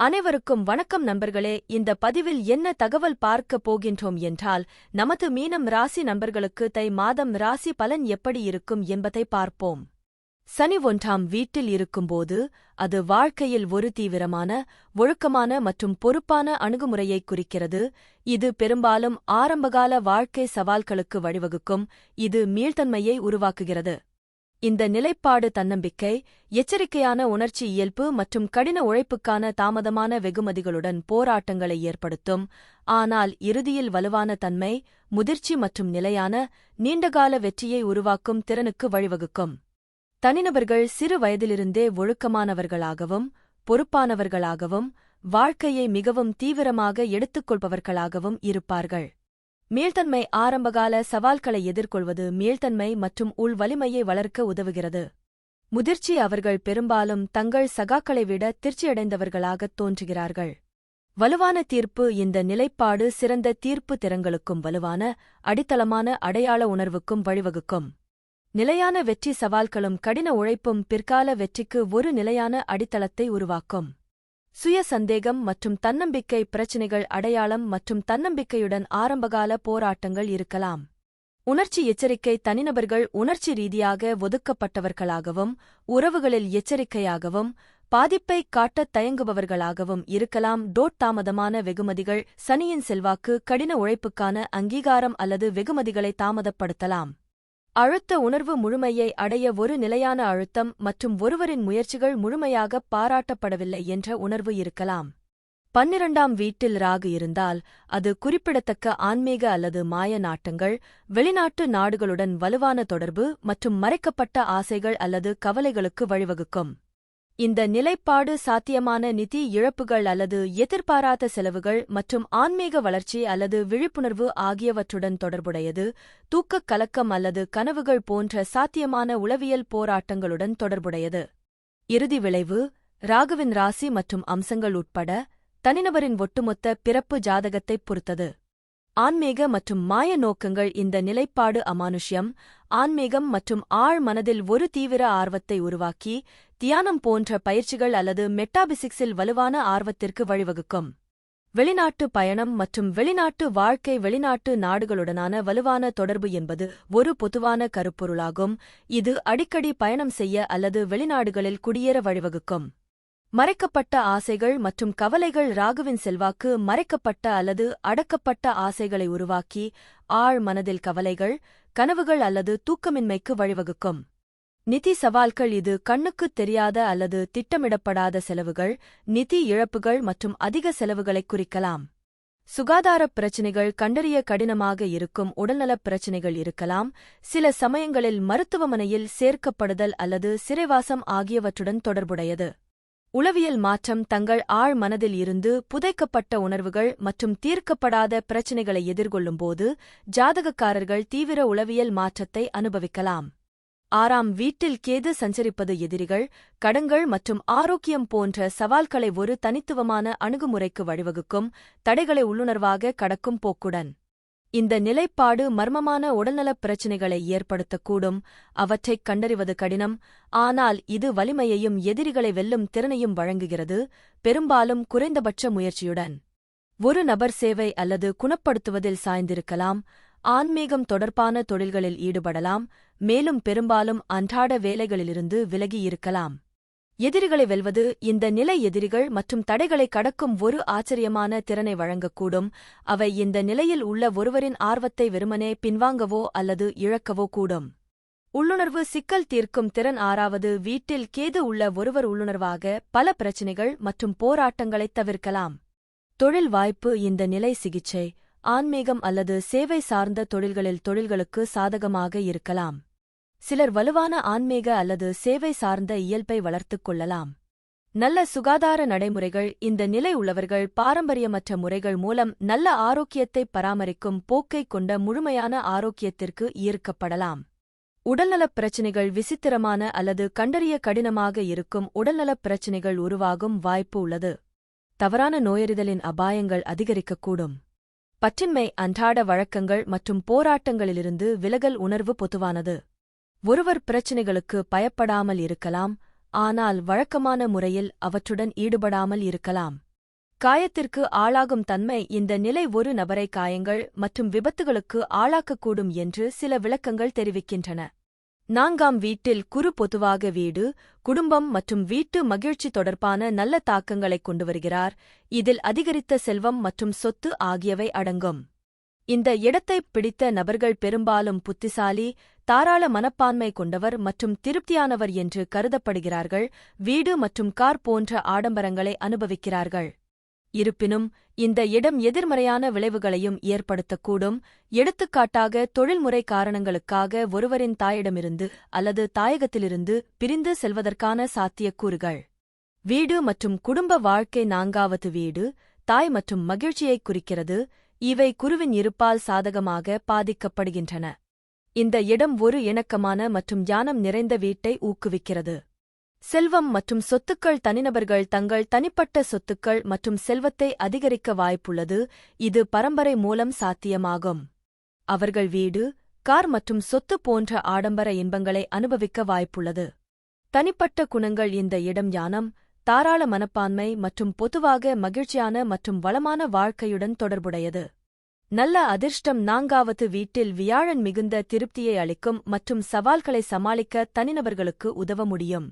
அனைவருக்கும் வணக்கம் நண்பர்களே. இந்த பதிவில் என்ன தகவல் பார்க்க போகின்றோம் என்றால் நமது மீனம் ராசி நண்பர்களுக்கு தை மாதம் ராசி பலன் எப்படி இருக்கும் என்பதை பார்ப்போம். சனி ஒன்றாம் வீட்டில் இருக்கும்போது அது வாழ்க்கையில் ஒரு தீவிரமான ஒழுக்கமான மற்றும் பொறுப்பான அணுகுமுறையை குறிக்கிறது. இது பெரும்பாலும் ஆரம்பகால வாழ்க்கை சவால்களுக்கு வழிவகுக்கும். இது மீள்தன்மையை உருவாக்குகிறது. இந்த நிலைப்பாடு தன்னம்பிக்கை எச்சரிக்கையான உணர்ச்சி இயல்பு மற்றும் கடின உழைப்புக்கான தாமதமான வெகுமதிகளுடன் போராட்டங்களை ஏற்படுத்தும். ஆனால் இறுதியில் வலுவான தன்மை முதிர்ச்சி மற்றும் நிலையான நீண்டகால வெற்றியை உருவாக்கும் திறனுக்கு வழிவகுக்கும். தனிநபர்கள் சிறு வயதிலிருந்தே ஒழுக்கமானவர்களாகவும் பொறுப்பானவர்களாகவும் வாழ்க்கையை மிகவும் தீவிரமாக எடுத்துக்கொள்பவர்களாகவும் இருப்பார்கள். மீள்தன்மை ஆரம்பகால சவால்களை எதிர்கொள்வது மீள்தன்மை மற்றும் உள் வலிமையை வளர்க்க உதவுகிறது. முதிர்ச்சி அவர்கள் பெரும்பாலும் தங்கள் சகாக்களை விட திருச்சியடைந்தவர்களாகத் தோன்றுகிறார்கள். வலுவான தீர்ப்பு இந்த நிலைப்பாடு சிறந்த தீர்ப்பு திறங்களுக்கும் வலுவான அடித்தளமான அடையாள உணர்வுக்கும் வழிவகுக்கும். நிலையான வெற்றி சவால்களும் கடின உழைப்பும் பிற்கால வெற்றிக்கு ஒரு நிலையான அடித்தளத்தை உருவாக்கும். சுய சந்தேகம் மற்றும் தன்னம்பிக்கை பிரச்சினைகள் அடையாளம் மற்றும் தன்னம்பிக்கையுடன் ஆரம்பகால போராட்டங்கள் இருக்கலாம். உணர்ச்சி எச்சரிக்கை தனிநபர்கள் உணர்ச்சி ரீதியாக ஒதுக்கப்பட்டவர்களாகவும் உறவுகளில் எச்சரிக்கையாகவும் பாதிப்பை காட்டத் தயங்குபவர்களாகவும் இருக்கலாம். டோட் தாமதமான வெகுமதிகள் சனியின் செல்வாக்கு கடின உழைப்புக்கான அங்கீகாரம் அல்லது வெகுமதிகளை தாமதப்படுத்தலாம். அழுத்த உணர்வு முழுமையை அடைய ஒரு நிலையான அழுத்தம் மற்றும் ஒருவரின் முயற்சிகள் முழுமையாகப் பாராட்டப்படவில்லை என்ற உணர்வு இருக்கலாம். பன்னிரண்டாம் வீட்டில் ராகு இருந்தால் அது குறிப்பிடத்தக்க ஆன்மீக அல்லது மாய நாட்டங்கள் வெளிநாட்டு நாடுகளுடன் வலுவான தொடர்பு மற்றும் மறைக்கப்பட்ட ஆசைகள் அல்லது கவலைகளுக்கு வழிவகுக்கும். இந்த நிலைப்பாடு சாத்தியமான நிதி இழப்புகள் அல்லது எதிர்பாராத செலவுகள் மற்றும் ஆன்மீக வளர்ச்சி அல்லது விழிப்புணர்வு ஆகியவற்றுடன் தொடர்புடையது தூக்கக் கலக்கம் அல்லது கனவுகள் போன்ற சாத்தியமான உளவியல் போராட்டங்களுடன் தொடர்புடையது. இறுதி விளைவு ராகுவின் ராசி மற்றும் அம்சங்கள் உட்பட தனிநபரின் ஒட்டுமொத்த பிறப்பு ஜாதகத்தைப் பொறுத்தது. ஆன்மீக மற்றும் மாய நோக்கங்கள் இந்த நிலைப்பாடு அமானுஷ்யம் ஆன்மீகம் மற்றும் ஆழ் மனதில் ஒரு தீவிர ஆர்வத்தை உருவாக்கி தியானம் போன்ற பயிற்சிகள் அல்லது மெட்டாபிசிக்ஸில் வலுவான ஆர்வத்திற்கு வழிவகுக்கும். வெளிநாட்டு பயணம் மற்றும் வெளிநாட்டு வாழ்க்கை வெளிநாட்டு நாடுகளுடனான வலுவான தொடர்பு என்பது ஒரு பொதுவான கருப்பொருளாகும். இது அடிக்கடி பயணம் செய்ய அல்லது வெளிநாடுகளில் குடியேற வழிவகுக்கும். மறைக்கப்பட்ட ஆசைகள் மற்றும் கவலைகள் ராகுவின் செல்வாக்கு மறைக்கப்பட்ட அல்லது அடக்கப்பட்ட ஆசைகளை உருவாக்கி ஆழ் மனதில் கவலைகள் கனவுகள் அல்லது தூக்கமின்மைக்கு வழிவகுக்கும். நிதி சவால்கள் இது கண்ணுக்குத் தெரியாத அல்லது திட்டமிடப்படாத செலவுகள் நிதி இழப்புகள் மற்றும் அதிக செலவுகளைக் குறிக்கலாம். சுகாதாரப் பிரச்சினைகள் கண்டறிய கடினமாக இருக்கும் உடல்நலப் பிரச்சினைகள் இருக்கலாம். சில சமயங்களில் மருத்துவமனையில் சேர்க்கப்படுதல் அல்லது சிறைவாசம் ஆகியவற்றுடன் தொடர்புடையது. உளவியல் மாற்றம் தங்கள் ஆழ் மனதில் இருந்து புதைக்கப்பட்ட உணர்வுகள் மற்றும் தீர்க்கப்படாத பிரச்சினைகளை எதிர்கொள்ளும்போது ஜாதகக்காரர்கள் தீவிர உளவியல் மாற்றத்தை அனுபவிக்கலாம். ஆறாம் வீட்டில் கேது சஞ்சரிப்பது எதிரிகள் கடன்கள் மற்றும் ஆரோக்கியம் போன்ற சவால்களை ஒரு தனித்துவமான அணுகுமுறைக்கு வழிவகுக்கும் தடைகளை உள்ளுணர்வாக கடக்கும் போக்குடன். இந்த நிலைப்பாடு மர்மமான உடல்நலப் பிரச்சினைகளை ஏற்படுத்தக்கூடும் அவற்றைக் கண்டறிவது கடினம் ஆனால் இது வலிமையையும் எதிரிகளை வெல்லும் திறனையும் வழங்குகிறது பெரும்பாலும் குறைந்தபட்ச முயற்சியுடன். ஒரு நபர் சேவை அல்லது குணப்படுத்துவதில் சாய்ந்திருக்கலாம் ஆன்மீகம் தொடர்பான தொழில்களில் ஈடுபடலாம் மேலும் பெரும்பாலும் அன்றாட வேலைகளிலிருந்து விலகியிருக்கலாம். எதிரிகளை வெல்வது இந்த நிலை எதிரிகள் மற்றும் தடைகளை கடக்கும் ஒரு ஆச்சரியமான திறனை வழங்கக்கூடும். அவை இந்த நிலையில் உள்ள ஒருவரின் ஆர்வத்தை வெறுமனே பின்வாங்கவோ அல்லது இழக்கவோ கூடும். உள்ளுணர்வு சிக்கல் தீர்க்கும் திறன் ஆறாவது வீட்டில் கேது உள்ள ஒருவர் உள்ளுணர்வாக பல பிரச்சினைகள் மற்றும் போராட்டங்களைத் தவிர்க்கலாம். தொழில் வாய்ப்பு இந்த நிலை சிகிச்சை. ஆன்மீகம் அல்லது சேவை சார்ந்த தொழில்களில் தொழில்களுக்கு சாதகமாக இருக்கலாம். சிலர் வலுவான ஆன்மீக அல்லது சேவை சார்ந்த இயல்பை வளர்த்துக் கொள்ளலாம். நல்ல சுகாதார நடைமுறைகள் இந்த நிலை உள்ளவர்கள் பாரம்பரியமற்ற முறைகள் மூலம் நல்ல ஆரோக்கியத்தை பராமரிக்கும் போக்கைக் கொண்ட முழுமையான ஆரோக்கியத்திற்கு ஈர்க்கப்படலாம். உடல்நலப் பிரச்சினைகள் விசித்திரமான அல்லது கண்டறிய கடினமாக இருக்கும் உடல்நலப் பிரச்சினைகள் உருவாகும் வாய்ப்பு உள்ளது. தவறான நோயறிதலின் அபாயங்கள் அதிகரிக்கக்கூடும். பற்றின்மை அன்றாட வழக்கங்கள் மற்றும் போராட்டங்களிலிருந்து விலகல் உணர்வு பொதுவானது. ஒருவர் பிரச்சினைகளுக்கு பயப்படாமல் இருக்கலாம் ஆனால் வழக்கமான முறையில் அவற்றுடன் ஈடுபடாமல் இருக்கலாம். காயத்திற்கு ஆளாகும் தன்மை இந்த நிலை ஒரு நபரை காயங்கள் மற்றும் விபத்துகளுக்கு ஆளாக்கக்கூடும் என்று சில விளக்கங்கள் தெரிவிக்கின்றன. நான்காம் வீட்டில் குறு பொதுவாக வீடு குடும்பம் மற்றும் வீட்டு மகிழ்ச்சி தொடர்பான நல்ல தாக்கங்களைக் கொண்டு வருகிறார். இதில் அதிகரித்த செல்வம் மற்றும் சொத்து ஆகியவை அடங்கும். இந்த இடத்தைப் பிடித்த நபர்கள் பெரும்பாலும் புத்திசாலி தாராள மனப்பான்மை கொண்டவர் மற்றும் திருப்தியானவர் என்று கருதப்படுகிறார்கள். வீடு மற்றும் கார் போன்ற ஆடம்பரங்களை அனுபவிக்கிறார்கள். இருப்பினும் இந்த இடம் எதிர்மறையான விளைவுகளையும் ஏற்படுத்தக்கூடும். எடுத்துக்காட்டாக தொழில்முறை காரணங்களுக்காக ஒருவரின் தாயிடமிருந்து அல்லது தாயகத்திலிருந்து பிரிந்து செல்வதற்கான சாத்தியக்கூறுகள். வீடு மற்றும் குடும்ப வாழ்க்கை நான்காவது வீடு தாய் மற்றும் மகிழ்ச்சியைக் குறிக்கிறது. இவை குருவின் இருப்பால் சாதகமாக பாதிக்கப்படுகின்றன. இந்த இடம் ஒரு இணக்கமான மற்றும் ஞானம் நிறைந்த வீட்டை ஊக்குவிக்கிறது. செல்வம் மற்றும் சொத்துக்கள் தனிநபர்கள் தங்கள் தனிப்பட்ட சொத்துக்கள் மற்றும் செல்வத்தை அதிகரிக்க வாய்ப்புள்ளது. இது பரம்பரை மூலம் சாத்தியமாகும். அவர்கள் வீடு கார் மற்றும் சொத்து போன்ற ஆடம்பர இன்பங்களை அனுபவிக்க வாய்ப்புள்ளது. தனிப்பட்ட குணங்கள் இந்த இடம் யானம் தாராள மனப்பான்மை மற்றும் பொதுவாக மகிழ்ச்சியான மற்றும் வளமான வாழ்க்கையுடன் தொடர்புடையது. நல்ல அதிர்ஷ்டம் நான்காவது வீட்டில் வியாழன் மிகுந்த திருப்தியை அளிக்கும் மற்றும் சவால்களை சமாளிக்க தனிநபர்களுக்கு உதவ முடியும்.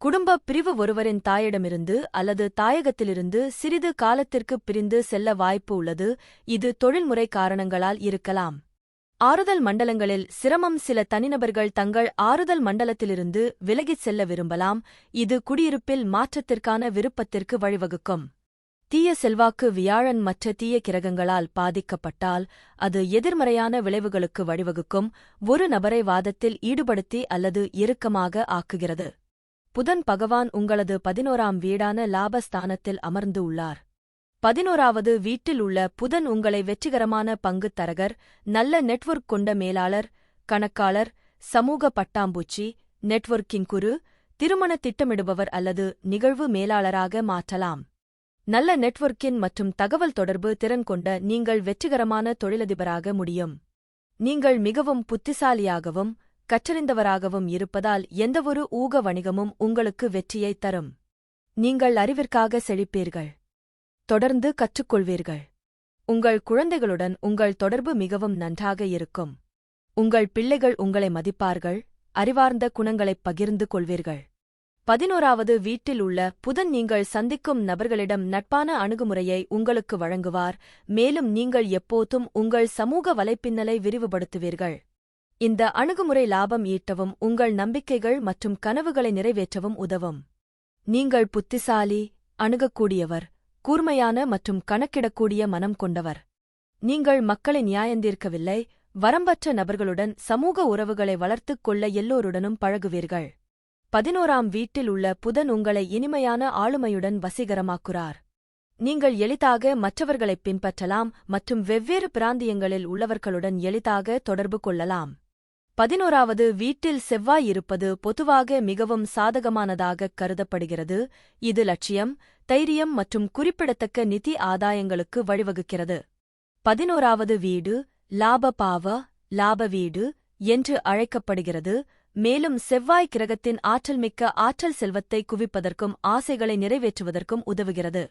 குடும்ப பிரிவு ஒருவரின் தாயிடமிருந்து அல்லது தாயகத்திலிருந்து சிறிது காலத்திற்கு பிரிந்து செல்ல வாய்ப்பு உள்ளது. இது தொழில்முறை காரணங்களால் இருக்கலாம். ஆறுதல் மண்டலங்களில் சிரமம் சில தனிநபர்கள் தங்கள் ஆறுதல் மண்டலத்திலிருந்து விலகிச் செல்ல விரும்பலாம். இது குடியிருப்பில் மாற்றத்திற்கான விருப்பத்திற்கு வழிவகுக்கும். தீய செல்வாக்கு வியாழன் மற்ற தீய கிரகங்களால் பாதிக்கப்பட்டால் அது எதிர்மறையான விளைவுகளுக்கு வழிவகுக்கும். ஒரு நபரை வாதத்தில் ஈடுபடுத்தி அல்லது இறுக்கமாக ஆக்குகிறது. புதன் பகவான் உங்களது பதினோராம் வீடான லாபஸ்தானத்தில் அமர்ந்து உள்ளார். பதினோராவது வீட்டில் உள்ள புதன் உங்களை வெற்றிகரமான பங்குத் தரகர் நல்ல நெட்வொர்க் கொண்ட மேலாளர் கணக்காளர் சமூக பட்டாம்பூச்சி நெட்வொர்க்கிங் குரு திருமண திட்டமிடுபவர் அல்லது நிகழ்வு மேலாளராக மாற்றலாம். நல்ல நெட்வொர்க்கின் மற்றும் தகவல் தொடர்பு திறன் கொண்ட நீங்கள் வெற்றிகரமான தொழிலதிபராக முடியும். நீங்கள் மிகவும் புத்திசாலியாகவும் கற்றறிந்தவராகவும் இருப்பதால் எந்தவொரு ஊக வணிகமும் உங்களுக்கு வெற்றியைத் தரும். நீங்கள் அறிவிற்காக செழிப்பீர்கள். தொடர்ந்து கற்றுக்கொள்வீர்கள். உங்கள் குழந்தைகளுடன் உங்கள் தொடர்பு மிகவும் நன்றாக இருக்கும். உங்கள் பிள்ளைகள் உங்களை மதிப்பார்கள் அறிவார்ந்த குணங்களைப் பகிர்ந்து கொள்வீர்கள். பதினோராவது வீட்டில் உள்ள புதன் நீங்கள் சந்திக்கும் நபர்களிடம் நட்பான அணுகுமுறையை உங்களுக்கு வழங்குவார் மேலும் நீங்கள் எப்போதும் உங்கள் சமூக வலைப்பின்னலை விரிவுபடுத்துவீர்கள். இந்த அணுகுமுறை லாபம் ஈட்டவும் உங்கள் நம்பிக்கைகள் மற்றும் கனவுகளை நிறைவேற்றவும் உதவும். நீங்கள் புத்திசாலி அணுகக்கூடியவர் கூர்மையான மற்றும் கணக்கிடக்கூடிய மனம் கொண்டவர். நீங்கள் மக்களை நியாயந்தீர்க்கவில்லை வரம்பற்ற நபர்களுடன் சமூக உறவுகளை வளர்த்துக் கொள்ள எல்லோருடனும் பழகுவீர்கள். பதினோராம் வீட்டில் உள்ள புதன் உங்களை இனிமையான ஆளுமையுடன் வசீகரமாக்குறார். நீங்கள் எளிதாக மற்றவர்களைப் பின்பற்றலாம் மற்றும் வெவ்வேறு பிராந்தியங்களில் உள்ளவர்களுடன் எளிதாக தொடர்பு கொள்ளலாம். பதினோராவது வீட்டில் செவ்வாய் இருப்பது பொதுவாக மிகவும் சாதகமானதாகக் கருதப்படுகிறது. இது லட்சியம் தைரியம் மற்றும் குறிப்பிடத்தக்க நிதி ஆதாயங்களுக்கு வழிவகுக்கிறது. பதினோராவது வீடு லாப பாவ லாப வீடு என்று அழைக்கப்படுகிறது. மேலும் செவ்வாய் கிரகத்தின் ஆற்றல்மிக்க ஆற்றல் செல்வத்தை குவிப்பதற்கும் ஆசைகளை நிறைவேற்றுவதற்கும் உதவுகிறது.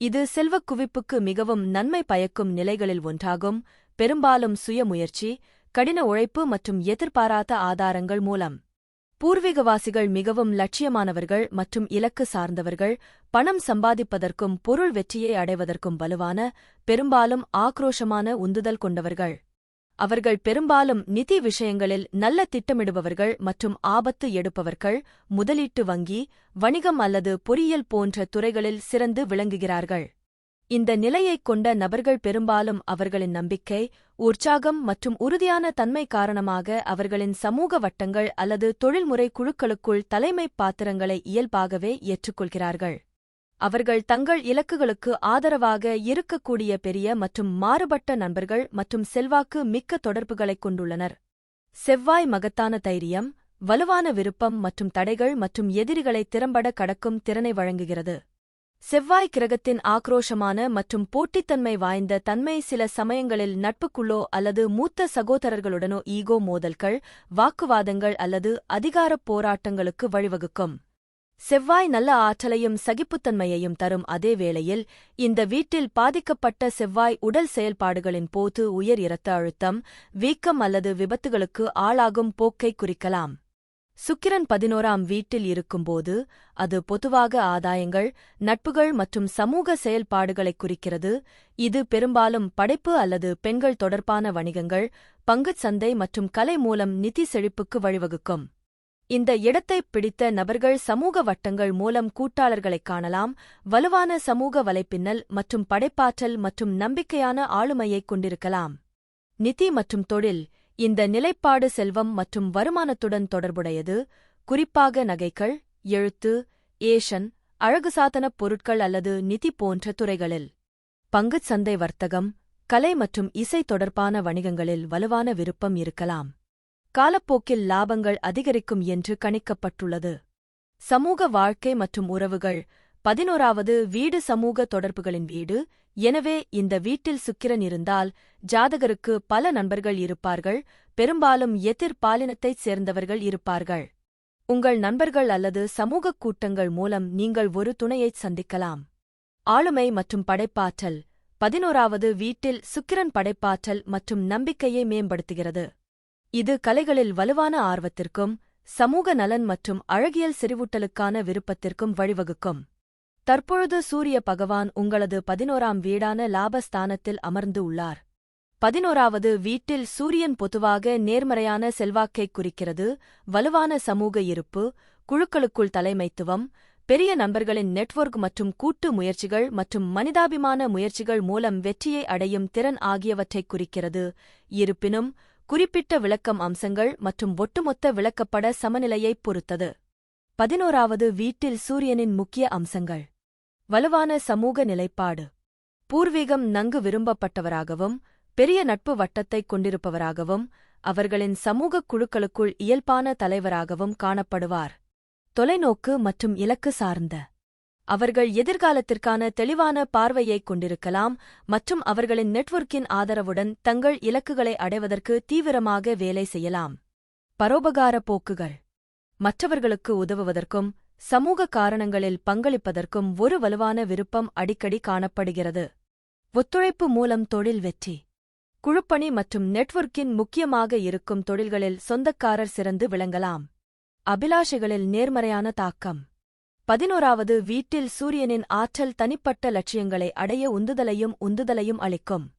இது செல்வக் குவிப்புக்கு மிகவும் நன்மை பயக்கும் நிலைகளில் ஒன்றாகும். பெரும்பாலும் சுயமுயற்சி கடின உழைப்பு மற்றும் எதிர்பாராத ஆதாரங்கள் மூலம். பூர்வீகவாசிகள் மிகவும் லட்சியமானவர்கள் மற்றும் இலக்கு சார்ந்தவர்கள் பணம் சம்பாதிப்பதற்கும் பொருள் வெற்றியை அடைவதற்கும் வலுவான பெரும்பாலும் ஆக்ரோஷமான உந்துதல் கொண்டவர்கள். அவர்கள் பெரும்பாலும் நிதி விஷயங்களில் நல்ல திட்டமிடுபவர்கள் மற்றும் ஆபத்து எடுப்பவர்கள் முதலீட்டு வங்கி வணிகம் அல்லது பொறியியல் போன்ற துறைகளில் சிறந்து விளங்குகிறார்கள். இந்த நிலையைக் கொண்ட நபர்கள் பெரும்பாலும் அவர்களின் நம்பிக்கை உற்சாகம் மற்றும் உறுதியான தன்மை காரணமாக அவர்களின் சமூக வட்டங்கள் அல்லது தொழில்முறை குழுக்களுக்குள் தலைமைப் பாத்திரங்களை இயல்பாகவே ஏற்றுக்கொள்கிறார்கள். அவர்கள் தங்கள் இலக்குகளுக்கு ஆதரவாக இருக்கக்கூடிய பெரிய மற்றும் மாறுபட்ட நண்பர்கள் மற்றும் செல்வாக்கு மிக்க தொடர்புகளைக் கொண்டுள்ளனர். செவ்வாய் மகத்தான தைரியம் வலுவான விருப்பம் மற்றும் தடைகள் மற்றும் எதிரிகளை திறம்பட கடக்கும் திறனை வழங்குகிறது. செவ்வாய் கிரகத்தின் ஆக்ரோஷமான மற்றும் போட்டித்தன்மை வாய்ந்த தன்மை சில சமயங்களில் நட்புக்குள்ளோ அல்லது மூத்த சகோதரர்களுடனோ ஈகோ மோதல்கள் வாக்குவாதங்கள் அல்லது அதிகாரப் போராட்டங்களுக்கு வழிவகுக்கும். செவ்வாய் நல்ல ஆற்றலையும் சகிப்புத்தன்மையையும் தரும் அதே வேளையில் இந்த வீட்டில் பாதிக்கப்பட்ட செவ்வாய் உடல் செயல்பாடுகளின் போது உயர் இரத்த அழுத்தம் வீக்கம் அல்லது விபத்துகளுக்கு ஆளாகும் போக்கை குறிக்கலாம். சுக்கிரன் பதினோராம் வீட்டில் இருக்கும்போது அது பொதுவாக ஆதாயங்கள் நட்புகள் மற்றும் சமூக செயல்பாடுகளைக் குறிக்கிறது. இது பெரும்பாலும் படைப்பு அல்லது பெண்கள் தொடர்பான வணிகங்கள் பங்குச் சந்தை மற்றும் கலை மூலம் நிதி செழிப்புக்கு வழிவகுக்கும். இந்த இடத்தைப் பிடித்த நபர்கள் சமூக வட்டங்கள் மூலம் கூட்டாளர்களைக் காணலாம். வலுவான சமூக வலைப்பின்னல் மற்றும் படைப்பாற்றல் மற்றும் நம்பிக்கையான ஆளுமையைக் கொண்டிருக்கலாம். நிதி மற்றும் தொழில் இந்த நிலைப்பாடு செல்வம் மற்றும் வருமானத்துடன் தொடர்புடையது. குறிப்பாக நகைகள் எழுத்து ஏஷன் அழகுசாதனப் பொருட்கள் அல்லது நிதி போன்ற துறைகளில். பங்குச் சந்தை வர்த்தகம் கலை மற்றும் இசை தொடர்பான வணிகங்களில் வலுவான விருப்பம் இருக்கலாம். காலப்போக்கில் லாபங்கள் அதிகரிக்கும் என்று கணிக்கப்பட்டுள்ளது. சமூக வாழ்க்கை மற்றும் உறவுகள். பதினோராவது வீடு சமூக தொடர்புகளின் வீடு எனவே இந்த வீட்டில் சுக்கிரன் இருந்தால் ஜாதகருக்கு பல நண்பர்கள் இருப்பார்கள் பெரும்பாலும் எதிர் பாலினத்தைச் சேர்ந்தவர்கள் இருப்பார்கள். உங்கள் நண்பர்கள் அல்லது சமூகக் கூட்டங்கள் மூலம் நீங்கள் ஒரு துணையைச் சந்திக்கலாம். ஆளுமை மற்றும் படைப்பாற்றல். பதினோராவது வீட்டில் சுக்கிரன் படைப்பாற்றல் மற்றும் நம்பிக்கையை மேம்படுத்துகிறது. இது கலைகளில் வலுவான ஆர்வத்திற்கும் சமூக நலன் மற்றும் அழகியல் செறிவூட்டலுக்கான விருப்பத்திற்கும் வழிவகுக்கும். தற்பொழுது சூரிய பகவான் உங்களது பதினோராம் வீடான லாபஸ்தானத்தில் அமர்ந்து உள்ளார். பதினோராவது வீட்டில் சூரியன் பொதுவாக நேர்மறையான செல்வாக்கைக் குறிக்கிறது வலுவான சமூக இருப்பு குழுக்களுக்குள் தலைமைத்துவம் பெரிய நண்பர்களின் நெட்வொர்க் மற்றும் கூட்டு முயற்சிகள் மற்றும் மனிதாபிமான முயற்சிகள் மூலம் வெற்றியை அடையும் திறன் ஆகியவற்றைக் குறிக்கிறது. இருப்பினும் குறிப்பிட்ட விளக்கம் அம்சங்கள் மற்றும் ஒட்டுமொத்த விளக்கப்பட சமநிலையைப் பொறுத்தது. பதினோராவது வீட்டில் சூரியனின் முக்கிய அம்சங்கள். வலுவான சமூக நிலைப்பாடு. பூர்வீகம் நன்கு விரும்பப்பட்டவராகவும் பெரிய நட்பு வட்டத்தைக் கொண்டிருப்பவராகவும் அவர்களின் சமூகக் குழுக்களுக்குள் இயல்பான தலைவராகவும் காணப்படுவார். தொலைநோக்கு மற்றும் இலக்கு சார்ந்த. அவர்கள் எதிர்காலத்திற்கான தெளிவான பார்வையைக் கொண்டிருக்கலாம் மற்றும் அவர்களின் நெட்வொர்க்கின் ஆதரவுடன் தங்கள் இலக்குகளை அடைவதற்கு தீவிரமாக வேலை செய்யலாம். பரோபகார போக்குகள். மற்றவர்களுக்கு உதவுவதற்கும் சமூக காரணங்களில் பங்களிப்பதற்கும் ஒரு வலுவான விருப்பம் அடிக்கடி காணப்படுகிறது. ஒத்துழைப்பு மூலம் தொழில் வெற்றி. குழுப்பணி மற்றும் நெட்வொர்க்கின் முக்கியமாக இருக்கும் தொழில்களில் சொந்தக்காரர் சிறந்து விளங்கலாம். அபிலாஷைகளில் நேர்மறையான தாக்கம். பதினோராவது வீட்டில் சூரியனின் ஆற்றல் தனிப்பட்ட லட்சியங்களை அடைய உந்துதலையும் உந்துதலையும் அளிக்கும்.